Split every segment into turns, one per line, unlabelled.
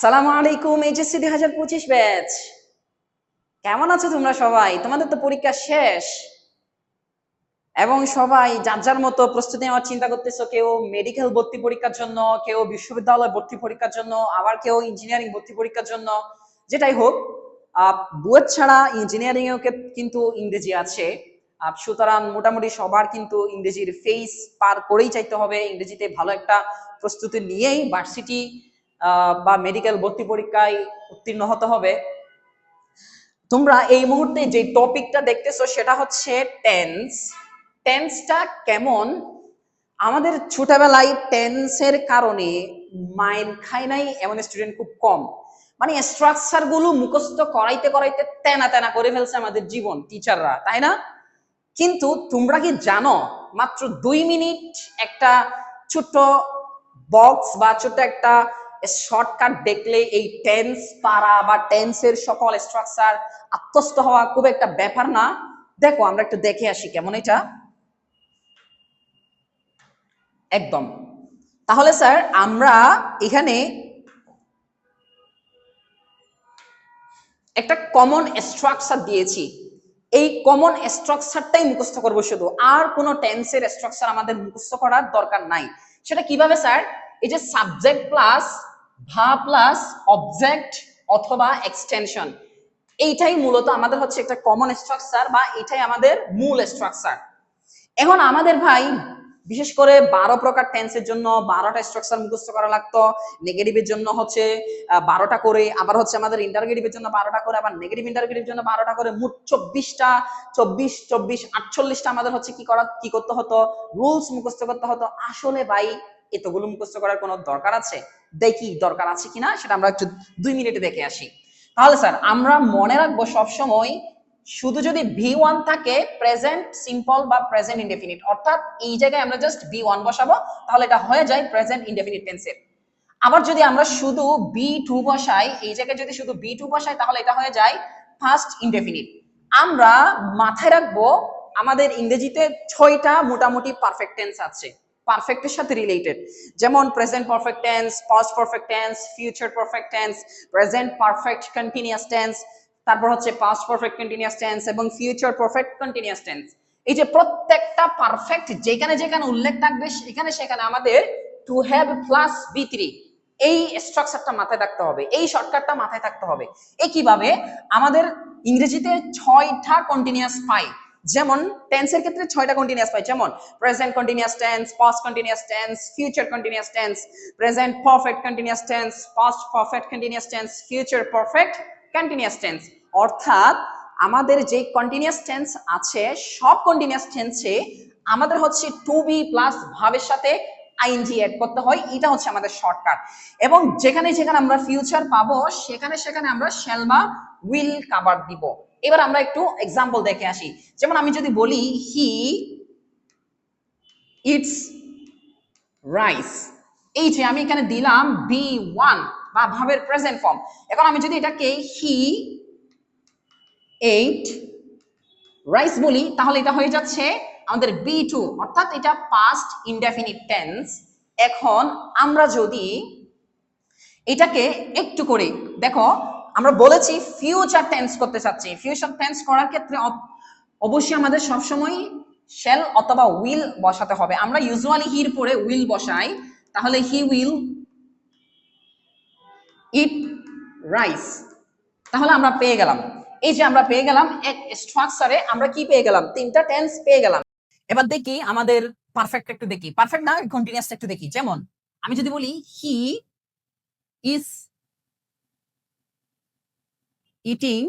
সালামু আলাইকুম, এইচএসসি দুই হাজার পঁচিশ ব্যাচ। কেমন আছো তোমরা সবাই? তোমাদের তো পরীক্ষা শেষ। এবং সবাই যার যার মতো প্রস্তুতি নেওয়ার চিন্তা করতেছো, কেউ মেডিকেল ভর্তি পরীক্ষার জন্য, কেউ বিশ্ববিদ্যালয় ভর্তি পরীক্ষার জন্য, আবার কেউ ইঞ্জিনিয়ারিং ভর্তি পরীক্ষার জন্য। যেটাই হোক বুয়েট ছাড়া ইঞ্জিনিয়ারিং কিন্তু ইংরেজি আছে। সুতরাং মোটামুটি সবার কিন্তু ইংরেজির ফেস পার করেই চাইতে হবে। ইংরেজিতে ভালো একটা প্রস্তুতি নিয়েই ভার্সিটি বা মেডিকেল ভর্তি পরীক্ষায় উত্তীর্ণ হতে হবে। তোমরা এই মুহূর্তে যে টপিকটা দেখতেছো সেটা হচ্ছে টেন্স টেন্সটা কেমন? আমাদের ছোটবেলায় টেন্সের কারণে মাইন্ড খায় নাই, এমন স্টুডেন্ট খুব কম। মানে স্ট্রাকচারগুলো মুখস্থ করাইতে করাইতে তেনা তেনা করে ফেলছে আমাদের জীবন টিচাররা তাই না? কিন্তু তোমরা কি জানো, মাত্র দুই মিনিট একটা ছোট্ট বক্স বা ছোট্ট একটা শর্টকাট দেখলে এই টেন্স পারা বা টেন্সের সকল স্ট্রাকচার আত্মস্থ হওয়া খুব একটা ব্যাপার না। দেখো, আমরা একটু দেখে আসি কেমন এটা? একদম। তাহলে স্যার, আমরা এখানে একটা কমন স্ট্রাকচার দিয়েছি। এই কমন স্ট্রাকচারটাই মুখস্থ করব শুধু। আর কোনো টেন্সের স্ট্রাকচার আমাদের মুখস্থ করার দরকার নাই। সেটা কীভাবে, স্যার? এই যে সাবজেক্ট প্লাস ভা প্লাস অবজেক্ট অথবা এক্সটেনশন এইটাই মূলত আমাদের হচ্ছে একটা কমন স্ট্রাকচার বা এটাই আমাদের মূল স্ট্রাকচার এখন আমাদের ভাই, বিশেষ করে বারো প্রকার টেন্সের জন্য বারোটা স্ট্রাকচার মুখস্থ করা লাগতো। নেগেটিভের জন্য হচ্ছে বারোটা করে, আবার হচ্ছে আমাদের ইন্টারগেটিভের জন্য বারোটা করে, আবার নেগেটিভ ইন্টারগেটিভের জন্য বারোটা করে। মোট চব্বিশটা, চব্বিশ চব্বিশ, আটচল্লিশটা আমাদের হচ্ছে কি করা, কি করতে হতো? রুলস মুখস্থ করতে হতো। আসলে ভাই এতগুলো মুখস্থ করার কোনো দরকার আছে? দেখি দরকার আছে কিনা, সেটা আমরা একটু দুই মিনিটে দেখে আসি। তাহলে স্যার, আমরা মনে রাখব সবসময় শুধু যদি ভি ওয়ান থাকে প্রেজেন্ট সিম্পল বা প্রেজেন্ট ইনডেফিনিট অর্থাৎ এই জায়গায় আমরা জাস্ট ভি ওয়ান বসাবো, তাহলে এটা হয়ে যায় প্রেজেন্ট ইনডেফিনিট টেন্সের আবার যদি আমরা শুধু বি টু বসাই, এই জায়গায় যদি শুধু বি টু বসাই, তাহলে এটা হয়ে যায় ফার্স্ট ইনডেফিনিট আমরা মাথায় রাখব, আমাদের ইংরেজিতে ছয়টা মোটামুটি পারফেক্ট টেন্স আছে। পারফেক্টের সাথে রিলেটেড যেমন present perfect tense past perfect tense future perfect tense present perfect continuous tense তারপর হচ্ছে পাস্ট পারফেক্ট কন্টিনিউয়াস টেন্স এবং ফিউচার পারফেক্ট কন্টিনিউয়াস টেন্স এই যে প্রত্যেকটা পারফেক্ট যেখানে যেখানে উল্লেখ থাকবে, সেখানে সেখানে আমাদের to have plus B three এই স্ট্রাকচারটা মাথায় রাখতে হবে, এই শর্টকাটটা মাথায় থাকতে হবে। এই কীভাবে? আমাদের ইংরেজিতে ছয়টা কন্টিনিউয়াস পাই। যেমন টেন্সের ক্ষেত্রে ছয়টা কন্টিনিউয়াস পাই যেমন present continuous tense past continuous tense future continuous tense present perfect continuous tense past perfect continuous tense future perfect continuous tense অর্থাৎ আমাদের যে কন্টিনিউয়াস টেন্স আছে, সব কন্টিনিউয়াস টেন্সে আমাদের হচ্ছে টু বি প্লাস ভাবের সাথে আইএনজি অ্যাড করতে হয়, এটা হচ্ছে আমাদের শর্টকাট এবং যেখানে যেখানে আমরা ফিউচার পাবো, সেখানে সেখানে আমরা শ্যাল বা উইল কাভার দিব। এবার আমরা একটু এক্সাম্পল দেখে আসি। যেমন আমি যদি বলি হি ইটস রাইস এই যে আমি এখানে দিলাম বি ওয়ান বা ভাবের প্রেজেন্ট ফর্ম এখন আমি যদি এটাকে হি এইট রাইস বলি, তাহলে এটা হয়ে যাচ্ছে আমাদের বি টু অর্থাৎ এটা পাস্ট ইনডেফিনিট টেন্স এখন আমরা যদি এটাকে একটু করে, দেখো আমরা বলেছি ফিউচার টেন্স করতে চাচ্ছি। ফিউচার টেন্স করার ক্ষেত্রে অবশ্যই আমাদের সবসময় শেল অথবা উইল বসাতে হবে। আমরা ইউজুয়ালি হির পরে উইল বসাই। তাহলে হি উইল ইট রাইস তাহলে আমরা পেয়ে গেলাম। এই যে আমরা পেয়ে গেলাম এক স্ট্রাকচারে আমরা কি পেয়ে গেলাম? তিনটা টেন্স পেয়ে গেলাম। এবার দেখি আমাদের পারফেক্ট একটু দেখি। পারফেক্ট না কন্টিনিউয়াস একটু দেখি। যেমন, আমি যদি বলি হি ইজ ইটিং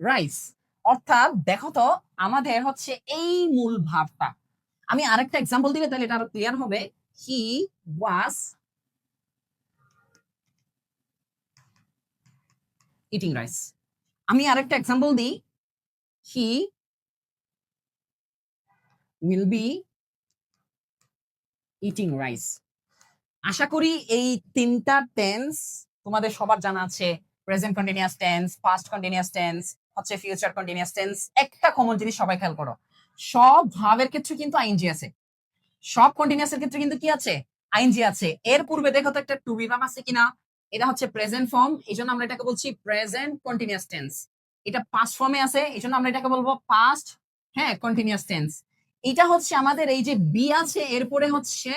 রাইস অর্থাৎ দেখো তো, আমাদের হচ্ছে এই মূল ভাবটা। আমি আরেকটা এক্সাম্পল দিলে তাহলে এটা আরও ক্লিয়ার হবে। হি ওয়াজ ইটিং রাইস আমি আরেকটা এক্সাম্পল দিই। He will be eating rice আশা করি এই তিনটা টেন্স তোমাদের সবার জানা আছে। Present continuous tense past continuous tense হচ্ছে ফিউচার কন্টিনিউয়াস টেন্স একটা কমন জিনিস সবাই খেয়াল করো। সব ভাবের ক্ষেত্রে কিন্তু আইএনজি আছে। সব কন্টিনিউয়াস এর ক্ষেত্রে কিন্তু কি আছে? আইএনজি আছে। এর পূর্বে দেখো তো একটা টু বি ভাব আছে কিনা? এটা হচ্ছে প্রেজেন্ট ফর্ম এই জন্য আমরা এটাকে বলছি প্রেজেন্ট কন্টিনিউয়াস টেন্স এটা পাস্ট ফর্মে আছে এই জন্য আমরা এটাকে বলব পাস্ট হ্যাঁ কন্টিনিউয়াস টেন্স এটা হচ্ছে আমাদের এই যে বি আছে, এরপরে হচ্ছে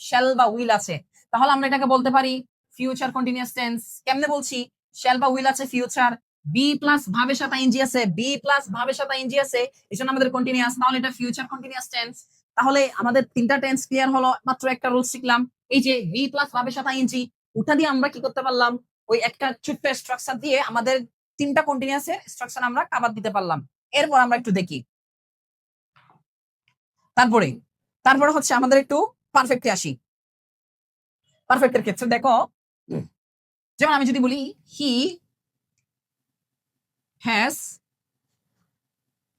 শ্যাল বা উইল আছে। তাহলে আমরা এটাকে বলতে পারি ফিউচার কন্টিনিউয়াস টেন্স কেমনে বলছি? শ্যাল উইল আছে ফিউচার বি প্লাস ভাবের সাথে ইনজি আছে বি প্লাস ভাবের সাথে ইনজি আছে এই জন্য আমাদের কন্টিনিউয়াস তাহলে এটা ফিউচার কন্টিনিউয়াস টেন্স তাহলে আমাদের তিনটা টেন্স ক্লিয়ার হলো, মাত্র একটা রুল শিখলাম। এই যে বি প্লাস ভাবের সাথে ইনজি ওটা দিয়ে আমরা কি করতে পারলাম? ওই একটা ছোট্ট স্ট্রাকচার দিয়ে আমাদের তিনটা কন্টিনিউয়াস স্ট্রাকচার আমরা কাবার দিতে পারলাম। এরপর আমরা একটু দেখি। তারপরে তারপরে হচ্ছে আমাদের একটু পারফেক্টে আসি। পারফেক্টের ক্ষেত্রে দেখো যেমন আমি যদি বলি হি হ্যাজ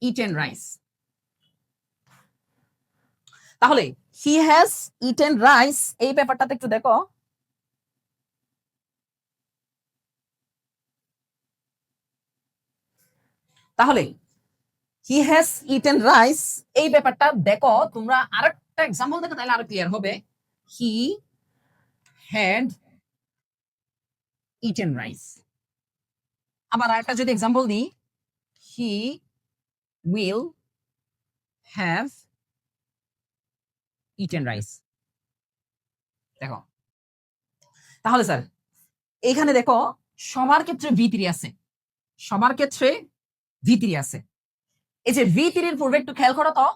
ইটেন রাইস তাহলে হি হ্যাজ ইটেন রাইস এই ব্যাপারটাতে একটু দেখো। তাহলে হি হ্যাজ ইটেন রাইস এই ব্যাপারটা দেখো, তোমরা আরেকটা এক্সাম্পল দেখো, তাহলে আরও ক্লিয়ার হবে। হি হ্যাড ইটেন রাইস আবার আরেকটা যদি এক্সাম্পল দিই he will have eaten rice দেখো। তাহলে স্যার এখানে দেখো, সবার ক্ষেত্রে ভি আছে। সবার ক্ষেত্রে ভি আছে। এই যে ভি পূর্বে একটু খেয়াল করো তো।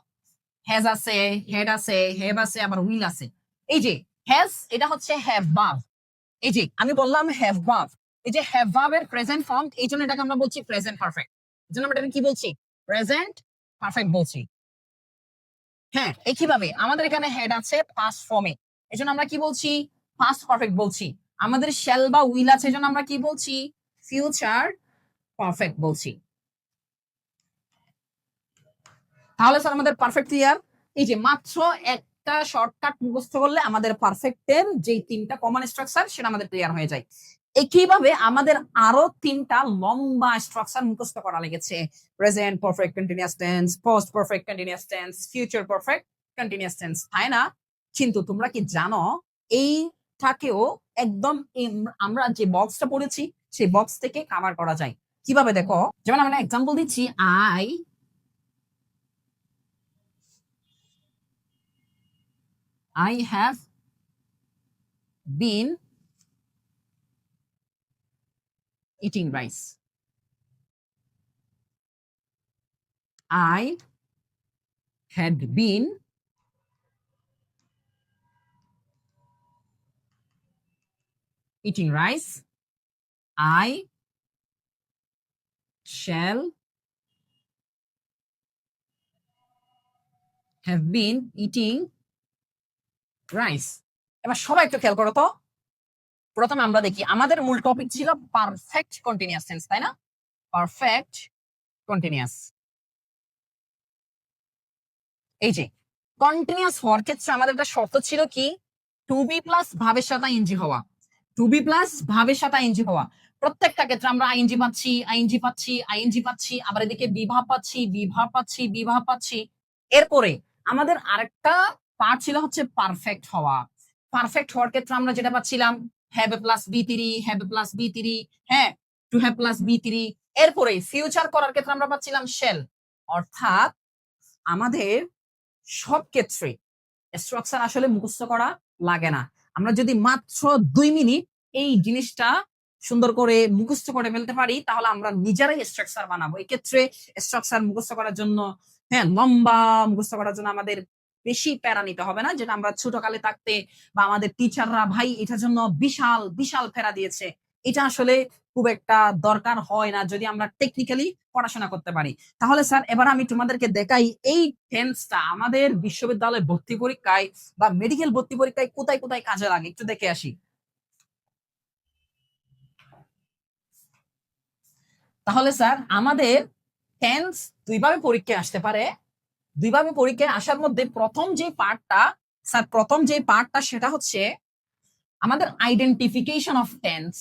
হ্যাজ আছে হেড আছে হেভ আছে, আবার উইল আছে। এই যে হ্যাজ এটা হচ্ছে হ্যাভ বাভ এই যে, আমি বললাম হ্যাভ বাভ এই যে হ্যাভ বাভ প্রেজেন্ট ফর্ম এই জন্য এটাকে আমরা বলছি প্রেজেন্ট পারফেক্ট এই জন্য আমরা কি বলছি? প্রেজেন্ট পারফেক্ট বলছি। হ্যাঁ একইভাবে আমাদের এখানে হেড আছে পাস্ট ফর্মে এই জন্য আমরা কি বলছি? পাস্ট পারফেক্ট বলছি। আমাদের শ্যাল বা উইল আছে, এই জন্য আমরা কি বলছি? ফিউচার পারফেক্ট বলছি। তাহলে স্যার আমাদের পারফেক্ট ক্লিয়ার এই যে মাত্র একটা শর্টকাট মুখস্থ করলে আমাদের পারফেক্টের যে তিনটা কমন স্ট্রাকচার সেটা আমাদের ক্লিয়ার হয়ে যায়। একইভাবে আমাদের আরও তিনটা লম্বা স্ট্রাকচার মুখস্থ করা লেগেছে। Present perfect continuous tense past perfect continuous tense future perfect continuous tense তাই না? কিন্তু তোমরা কি জানো, এইটাকেও একদম আমরা যে বক্সটা পড়েছি, সেই বক্স থেকে কাভার করা যায়। কীভাবে দেখো? যেমন আমরা এক্সাম্পল দিচ্ছি I I have been eating rice. I had been eating rice. I shall have been eating rice এবার সবাই একটু খেয়াল করো তো। প্রথমে আমরা দেখি, আমাদের মূল টপিক ছিল পারফেক্ট কন্টিনিউয়াস টেন্স তাই না? পারফেক্ট কন্টিনিউয়াস এই যে কন্টিনিউয়াস হওয়ার ক্ষেত্রে আমাদের একটা শর্ত ছিল কি? টু বি প্লাস ভাবের সাথে ইঞ্জি হওয়া। টু বি প্লাস ভাবের সাথে ইঞ্জি হওয়া। প্রত্যেকটা ক্ষেত্রে আমরা আইএনজি পাচ্ছি আইএনজি পাচ্ছি আইএনজি পাচ্ছি, আবার এদিকে বিভাব পাচ্ছি বিভাব পাচ্ছি বিভাব পাচ্ছি। এরপরে আমাদের আরেকটা পার্ট ছিল হচ্ছে পারফেক্ট হওয়া। পারফেক্ট হওয়ার ক্ষেত্রে আমরা যেটা পাচ্ছিলাম have plus V three have plus V three হ্যাঁ to have plus V three এরপরে ফিউচার করার ক্ষেত্রে আমরা পাচ্ছিলাম শেল অর্থাৎ আমাদের সব ক্ষেত্রে স্ট্রাকচার আসলে মুখস্থ করা লাগে না। আমরা যদি মাত্র দুই মিনিট এই জিনিসটা সুন্দর করে মুখস্থ করে ফেলতে পারি, তাহলে আমরা নিজেরাই স্ট্রাকচার বানাবো। এক্ষেত্রে স্ট্রাকচার মুখস্থ করার জন্য হ্যাঁ লম্বা মুখস্থ করার জন্য আমাদের বেশি প্যারা নিতে হবে না, যেটা আমরা ছোটকালে থাকতে বা আমাদের টিচাররা ভাই, এটার জন্য বিশাল বিশাল ফেরা দিয়েছে। এটা আসলে খুব একটা দরকার হয় না যদি আমরা টেকনিক্যালি পড়াশোনা করতে পারি। তাহলে স্যার, এবার আমি তোমাদেরকে দেখাই এই টেন্সটা আমাদের বিশ্ববিদ্যালয় ভর্তি পরীক্ষায় বা মেডিকেল ভর্তি পরীক্ষায় কোথায় কোথায় কাজে লাগে? একটু দেখে আসি। তাহলে স্যার, আমাদের টেন্স দুইভাবে পরীক্ষায় আসতে পারে। দুইভাবে পরীক্ষায় আসার মধ্যে প্রথম যে পার্টটা স্যার, প্রথম যে পার্টটা সেটা হচ্ছে আমাদের identification of tense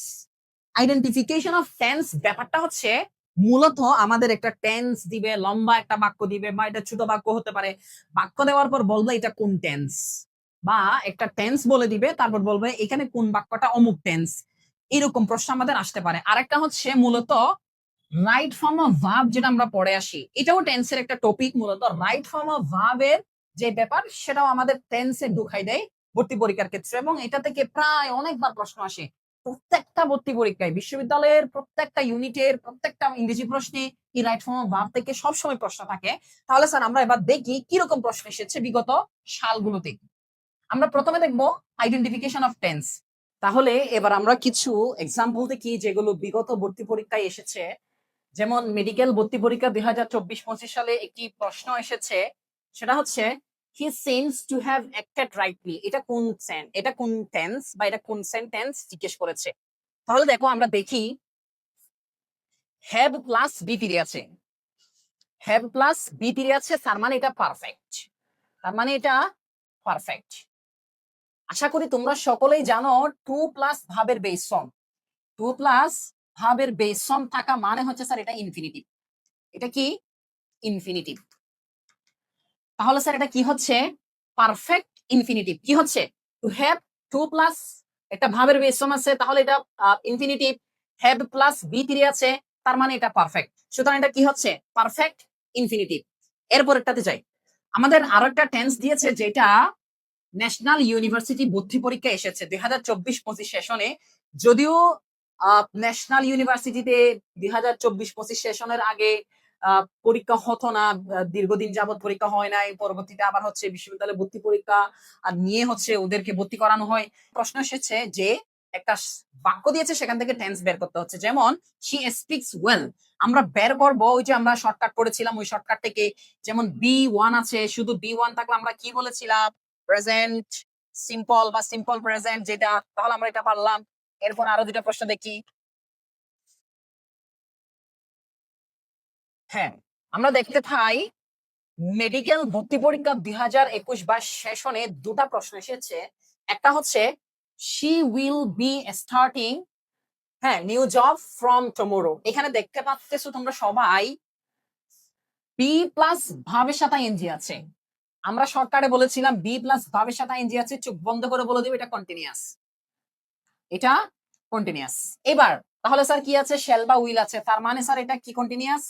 identification of tense ব্যাপারটা হচ্ছে মূলত আমাদের একটা টেন্স দিবে, লম্বা একটা বাক্য দিবে, বা এটা ছোট বাক্য হতে পারে। বাক্য দেওয়ার পর বলবে এটা কোন টেন্স বা একটা টেন্স বলে দিবে, তারপর বলবে এখানে কোন বাক্যটা অমুক টেন্স এরকম প্রশ্ন আমাদের আসতে পারে। আরেকটা হচ্ছে মূলত রাইট ফর্ম অফ ভাব যেটা আমরা পড়ে আসি, এটাও টেন্সের একটা টপিক মূলত। রাইট ফর্ম অফ ভার্বের যে ব্যাপার, সেটাও আমাদের টেন্সে ঢুকাই দেয় ভর্তি পরীক্ষার ক্ষেত্রে এবং এটা থেকে প্রায় অনেকবার প্রশ্ন আসে। প্রত্যেকটা ভর্তি পরীক্ষায়, বিশ্ববিদ্যালয়ের প্রত্যেকটা ইউনিটের প্রত্যেকটা ইংরেজি প্রশ্নে এই রাইট ফর্ম অফ ভার্ব থেকে সবসময় প্রশ্ন থাকে? তাহলে স্যার আমরা এবার দেখি কীরকম প্রশ্ন এসেছে বিগত সালগুলোতে। আমরা প্রথমে দেখব আইডেন্টিফিকেশন অফ টেন্স তাহলে এবার আমরা কিছু এক্সাম্পল দেখি যেগুলো বিগত ভর্তি পরীক্ষায় এসেছে। যেমন মেডিকেল ভর্তি পরীক্ষা দুই হাজার চব্বিশ পঁচিশ সালে একটি প্রশ্ন এসেছে, সেটা হচ্ছে he seems to have acted rightly এটা কোন সেন এটা কোন টেন্স বা এটা কোন সেন্টেন্স জিজ্ঞেস করেছে? তাহলে দেখো আমরা দেখি হ্যাভ প্লাস বি তীরে আছে। হ্যাভ প্লাস বি তীরে আছে, তার মানে এটা পারফেক্ট তার মানে এটা পারফেক্ট আশা করি তোমরা সকলেই জানো টু প্লাস ভাবের বেস ফর্ম টু প্লাস ভাবের বেস ফর্ম থাকা মানে হচ্ছে স্যার এটা ইনফিনিটিভ এটা কি? ইনফিনিটিভ তাহলে স্যার এটা কি হচ্ছে? পারফেক্ট ইনফিনিটিভ কি হচ্ছে? টু হ্যাভ টু প্লাস একটা ভাবের বেস ফর্ম আছে, তাহলে এটা infinitive have plus V three আছে, তার মানে এটা পারফেক্ট সুতরাং এটা কি হচ্ছে? পারফেক্ট ইনফিনিটিভ এরপর একটাতে যাই। আমাদের আরও একটা টেন্স দিয়েছে যেটা ন্যাশনাল ইউনিভার্সিটি ভর্তি পরীক্ষা এসেছে। দুই হাজার চব্বিশ পঁচিশ সেশনে যদিও ন্যাশনাল ইউনিভার্সিটিতে দুই হাজার চব্বিশ পঁচিশ সেশনের আগে পরীক্ষা হতো না দীর্ঘদিন যাবত পরীক্ষা হয় নাই, পরবর্তীতে আবার হচ্ছে বিশ্ববিদ্যালয়ে ভর্তি পরীক্ষা, আর নিয়ে হচ্ছে ওদেরকে ভর্তি করানো হয়। প্রশ্ন এসেছে যে, একটা বাক্য দিয়েছে, সেখান থেকে টেন্স বের করতে হচ্ছে। যেমন শি স্পিক্স ওয়েল আমরা বের করব, ওই যে আমরা শর্টকাট করেছিলাম ওই শর্টকাট থেকে, যেমন বি ওয়ান আছে, শুধু বি ওয়ান থাকলে আমরা কি বলেছিলাম? প্রেজেন্ট সিম্পল বা সিম্পল প্রেজেন্ট যেটা, তাহলে আমরা এটা পারলাম। এরপর আরও দুটা প্রশ্ন দেখি। হ্যাঁ আমরা দেখতে পাই মেডিকেল ভর্তি পরীক্ষা দুই হাজার একুশ বা সেশনে দুটা প্রশ্ন এসেছে। একটা হচ্ছে শি উইল বি স্টার্টিং হ্যাঁ নিউ জব ফ্রম টুমোরো এখানে দেখতে পাচ্ছ তোমরা সবাই বি প্লাস ভাবের সাথে এনজি আছে। আমরা সরকারে বলেছিলাম বি প্লাস ভাবের সাথে এনজি আছে। চোখ বন্ধ করে বলে দেবে, এটা কন্টিনিউয়াস এটা কন্টিনিউয়াস এবার, তাহলে স্যার কি আছে? শেল বা উইল আছে। তার মানে স্যার এটা কি continuous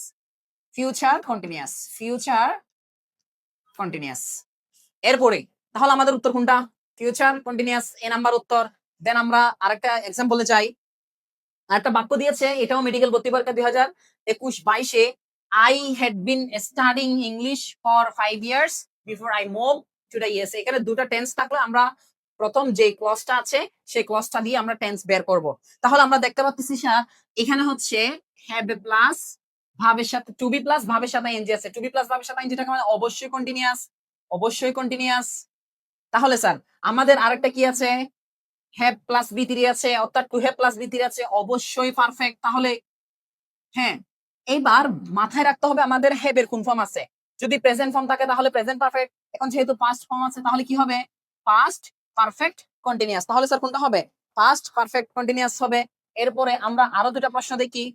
future continuous future continuous এরপরে, তাহলে আমাদের উত্তর কোনটা? ফিউচার কন্টিনিউয়াস এ নাম্বার উত্তর। দেন আমরা আরেকটা এক্সাম্পলে যাই। আরেকটা বাক্য দিয়েছে, এটাও মেডিকেল ভর্তি পরীক্ষা দুই হাজার একুশ বাইশে। I had been studying English for five years before I move to the yes এখানে দুটো টেন্স থাকলে আমরা প্রথম যে ক্লসটা আছে, সেই ক্লসটা দিয়ে আমরা টেন্স বের করব। তাহলে আমরা দেখতে পাচ্ছি স্যার, এখানে হচ্ছে হ্যাভ প্লাস ভাবের সাথে টু বি প্লাস ভাবের সাথে এনজি আছে। টু বি প্লাস ভাবের সাথে এনজিটা মানে অবশ্যই কন্টিনিউয়াস অবশ্যই কন্টিনিউয়াস তাহলে, স্যার, আমাদের আরেকটা কি আছে? হ্যাভ প্লাস বি থ্রি আছে, অর্থাৎ to have plus V three আছে, অবশ্যই পারফেক্ট তাহলে হ্যাঁ এইবার মাথায় রাখতে হবে আমাদের হ্যাভ এর কোন ফর্ম আছে। যদি প্রেজেন্ট ফর্ম থাকে, তাহলে প্রেজেন্ট পারফেক্ট এখন যেহেতু পাস্ট ফর্ম আছে, তাহলে কি হবে? পাস্ট পারফেক্ট কন্টিনিউয়াস তাহলে স্যার কোনটা হবে? পাস্ট পারফেক্ট কন্টিনিউয়াস হবে। এরপরে আমরা আরও দুটা প্রশ্ন দেখি।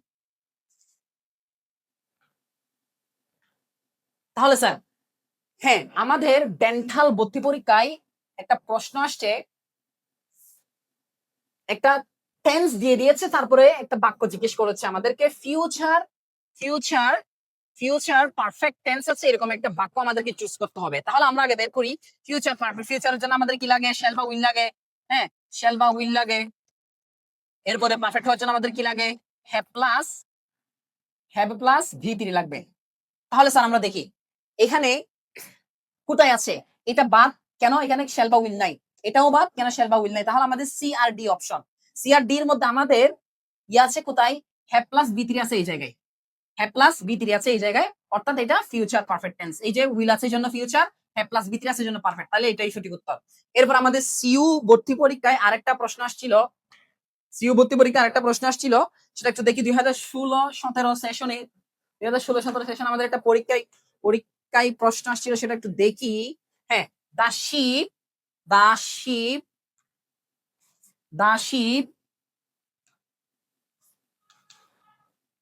তাহলে স্যার হ্যাঁ আমাদের ডেন্টাল ভর্তি পরীক্ষায় একটা প্রশ্ন আসছে। একটা টেন্স দিয়ে দিয়েছে, তারপরে একটা বাক্য জিজ্ঞেস করেছে আমাদেরকে future future future perfect tense আছে, এরকম একটা বাক্য আমাদেরকে চুজ করতে হবে। তাহলে আমরা আগে বের করি ফিউচার পারফেক্ট ফিউচারের জন্য আমাদের কি লাগে? শেল বা উইল লাগে। হ্যাঁ শেল বা উইল লাগে। এরপরে পারফেক্ট হওয়ার জন্য আমাদের কি লাগে? Have plus have plus V three লাগবে। তাহলে স্যার আমরা দেখি, এখানে কোথায় আছে? এটা বাদ, কেন এখানে শেল বা উইল নাই? এটাও বাদ, কেন শেল বা উইল নাই? তাহলে আমাদের সি আর ডি অপশন সি আর ডি এর মধ্যে আমাদের ইয়ে আছে কোথায়? হ্যাভ প্লাস বি থ্রি আছে এই জায়গায়। হ্যাভ প্লাস বি আছে এই জায়গায়। অর্থাৎ এটা ফিউচার পারফেক্ট টেন্স এই যে উইল আছে জন্য future have plus V three আছে জন্য পারফেক্ট তাহলে এটাই সঠিক উত্তর। এরপর আমাদের সিইউ ভর্তি পরীক্ষায় আরেকটা প্রশ্ন আসছিল। সিইউ ভর্তি পরীক্ষায় আরেকটা প্রশ্ন আসছিল। সেটা একটু দেখি। দুই হাজার ষোলো, সতেরো সেশনে দুই হাজার ষোলো, সতেরো সেশন আমাদের একটা পরীক্ষায় পরীক্ষায় প্রশ্ন আসছিল, সেটা একটু দেখি। হ্যাঁ the ship the ship the ship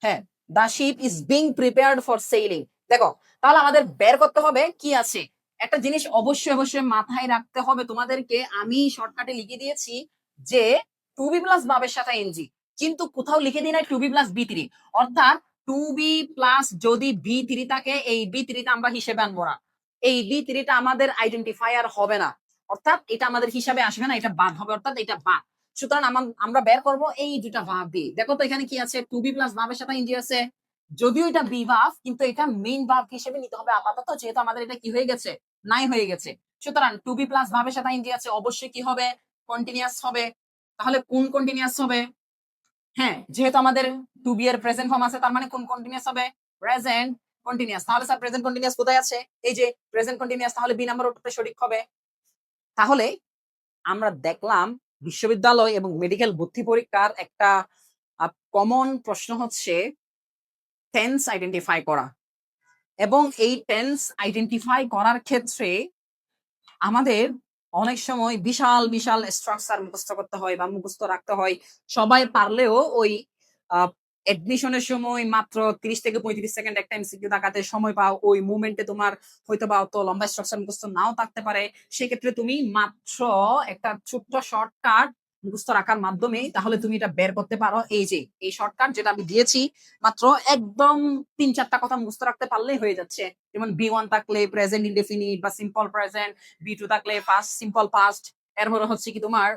হ্যাঁ the ship is being prepared for sailing দেখো, তাহলে আমাদের বের করতে হবে কি আছে? একটা জিনিস অবশ্যই অবশ্যই মাথায় রাখতে হবে তোমাদেরকে। আমি শর্টকাটে লিখে দিয়েছি যে টু বি প্লাস ভাবের সাথে এনজি কিন্তু কোথাও লিখে দিই নাই to be plus V three অর্থাৎ টু বি প্লাস যদি বি থ্রি থাকে, এই বি থ্রিটা আমরা হিসেবে আনব না। এই বি থ্রিটা আমাদের আইডেন্টিফায়ার হবে না। অর্থাৎ এটা আমাদের হিসাবে আসবে না, এটা বাদ হবে। অর্থাৎ এটা বাদ। সুতরাং আমা- আমরা বের করব এই দুটা ভাব দিয়ে। দেখো তো এখানে কি আছে? টু বি প্লাস ভাবের সাথে ইন্ডি আছে। যদিও এটা বি ভাব কিন্তু এটা মেইন ভাব হিসেবে নিতে হবে আপাতত, যেহেতু আমাদের এটা কি হয়ে গেছে? নাই হয়ে গেছে। সুতরাং টু বি প্লাস ভাবের সাথে ইন্ডি আছে, অবশ্যই কি হবে? কন্টিনিউয়াস হবে। তাহলে কোন কন্টিনিউয়াস হবে? হ্যাঁ যেহেতু আমাদের টু বি এর প্রেজেন্ট ফর্ম আছে, তার মানে কোন কন্টিনিউয়াস হবে? প্রেজেন্ট কন্টিনিউয়াস তাহলে স্যার প্রেজেন্ট কন্টিনিউয়াস কোথায় আছে? এই যে প্রেজেন্ট কন্টিনিউয়াস তাহলে বি নাম্বার উত্তরটা সঠিক হবে। তাহলে আমরা দেখলাম বিশ্ববিদ্যালয় এবং মেডিকেল ভর্তি পরীক্ষার একটা কমন প্রশ্ন হচ্ছে টেন্স আইডেন্টিফাই করা। এবং এই টেন্স আইডেন্টিফাই করার ক্ষেত্রে আমাদের অনেক সময় বিশাল বিশাল স্ট্রাকচার মুখস্থ করতে হয় বা মুখস্থ রাখতে হয়। সবাই পারলেও ওই এডমিশনের সময় মাত্র তিরিশ থেকে পঁয়ত্রিশ সেকেন্ড একটা এমসিকিউ তাকাতে সময় পাও, ওই মুভমেন্টে তোমার হয়তো বা অত লম্বা স্ট্রাকচার মুখস্থ নাও থাকতে পারে। সেক্ষেত্রে তুমি মাত্র একটা ছোট্ট শর্টকাট মুখস্থ রাখার মাধ্যমে তাহলে তুমি এটা বের করতে পারো। এই যে, এই শর্টকাট যেটা আমি দিয়েছি, মাত্র একদম তিন চারটা কথা মুখস্থ রাখতে পারলেই হয়ে যাচ্ছে। যেমন বি ওয়ান থাকলে প্রেজেন্ট ইনডেফিনিট বা সিম্পল প্রেজেন্ট বি টু থাকলে পাস্ট সিম্পল পাস্ট এরপরে হচ্ছে কি তোমার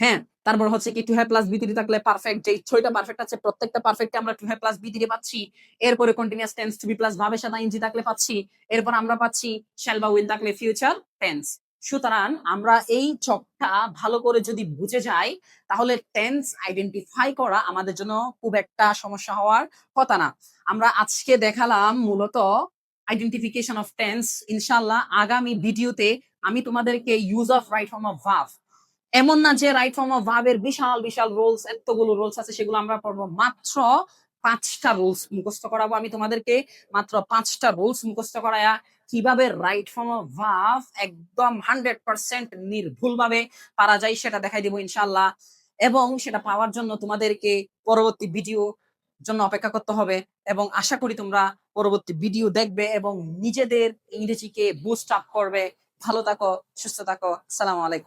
হ্যাঁ তারপর হচ্ছে কি to have plus V three থাকলে পারফেক্ট যে ছয়টা পারফেক্ট আছে, প্রত্যেকটা পারফেক্ট আমরা to have plus V three পাচ্ছি। এরপরে continuous tense to be plus ভাবের সাথে ইনজি থাকলে পাচ্ছি। এরপর আমরা পাচ্ছি শ্যাল বা উইল থাকলে ফিউচার টেন্স সুতরাং আমরা এই চকটা ভালো করে যদি বুঝে যাই, তাহলে টেন্স আইডেন্টিফাই করা আমাদের জন্য খুব একটা সমস্যা হওয়ার কথা না। আমরা আজকে দেখালাম মূলত আইডেন্টিফিকেশন অফ টেন্স ইনশাল্লাহ আগামী ভিডিওতে আমি তোমাদেরকে use of right form of ভাব এমন না যে রাইট ফর্ম অফ ভাবের বিশাল বিশাল রোলস এতগুলো রোলস আছে, সেগুলো আমরা পড়ব। মাত্র পাঁচটা রুলস মুখস্থ করাবো। আমি তোমাদেরকে মাত্র পাঁচটা রুলস মুখস্থ করায়া কীভাবে রাইট ফর্ম অফ ভাব একদম হান্ড্রেড পার্সেন্ট নির্ভুল ভাবে পারা যায় সেটা দেখাই দিব ইনশাল্লাহ এবং সেটা পাওয়ার জন্য তোমাদেরকে পরবর্তী ভিডিও জন্য অপেক্ষা করতে হবে। এবং আশা করি তোমরা পরবর্তী ভিডিও দেখবে এবং নিজেদের ইংরেজিকে বুস্ট আপ করবে। ভালো থাকো, সুস্থ থাকো। সালাম আলাইকুম।